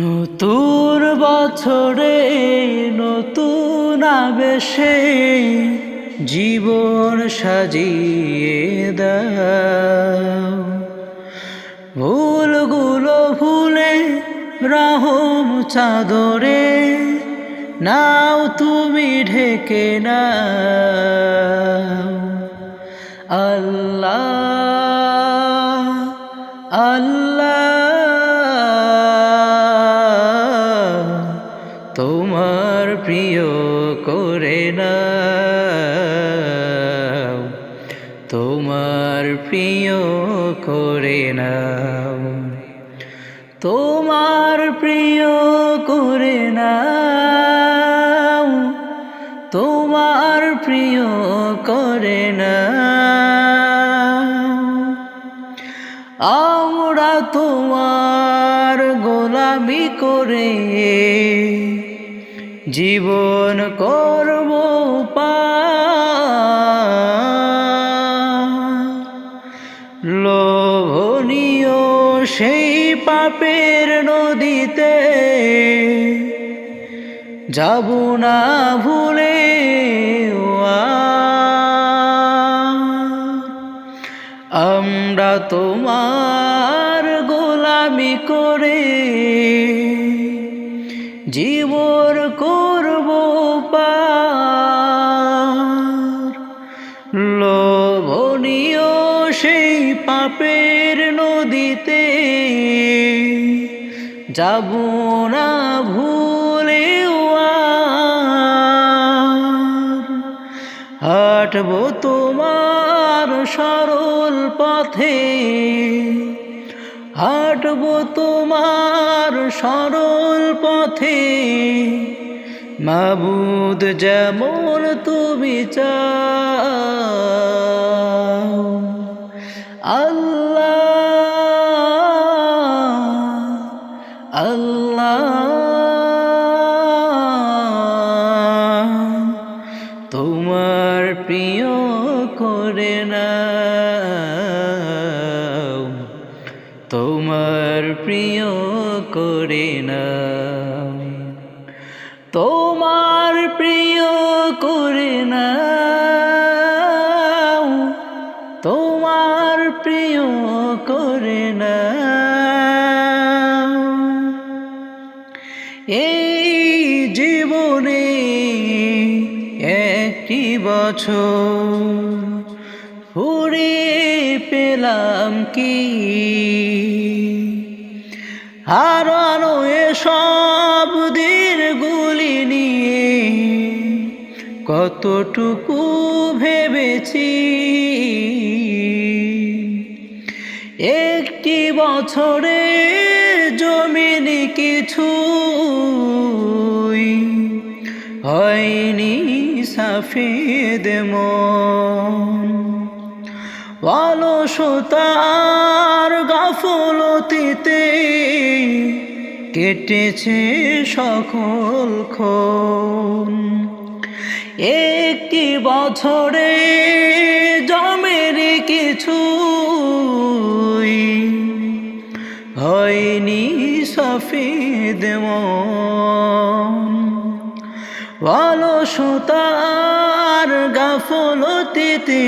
নতুন বছরে, নতুন আবেশে জীবন সাজিয়ে দাও। ভুলগুলো ভুলে রহম চাদরে, নাও তুমি ঢেকে নাও। আল্লাহ আল্লাহ। প্রিয় করে না তোমার প্রিয় করে না তোমার প্রিয় করে নাও, তোমার প্রিয় করে না আমরা তোমার গোলামি করে জীবন করব লোভনীয় সেই পাপের নদীতে যাব না ভুলে আমরা তোমার গোলামি করে জীবন করব লোভনীয় সেই পাপের নদীতে যাব না ভুলে হাঁটব তোমার সরল পথে হাঁটব তোমার সরল পথে। মাবুদ যেমন তুমি চাও তোমার প্রিয় করে না তোমার প্রিয় করে না তোমার প্রিয় করে না এই জীবনে একটি বছর ফুরে পেলাম কি? হারানো এসব গুলি নিয়ে কতটুকু ভেবেছি। একটি বছরে জমিন কিছু হয়নি সাফেদ মন। অলসতার গাফলতিতে কেটেছে সকল খন একটি বছরে জমের কিছু হয়নি সফেদ অলসতার গাফলতিতে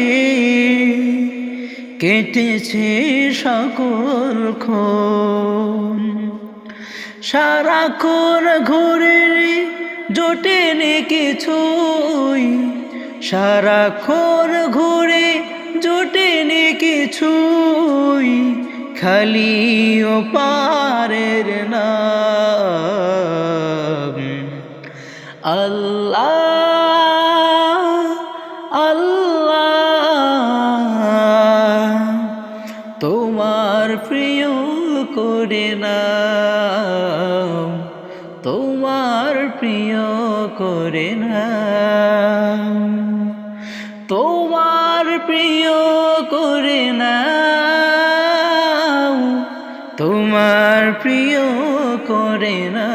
কেটেছে সকল খন সারাক্ষণ ঘুরে জোটেনি কিছুই। সারাক্ষণ ঘুরে জোটেনি কিছুই। খালি ও পারের না আল্লাহ তোমার প্রিয় করে না। তোমার প্রিয় করে না। তোমার প্রিয় করে না।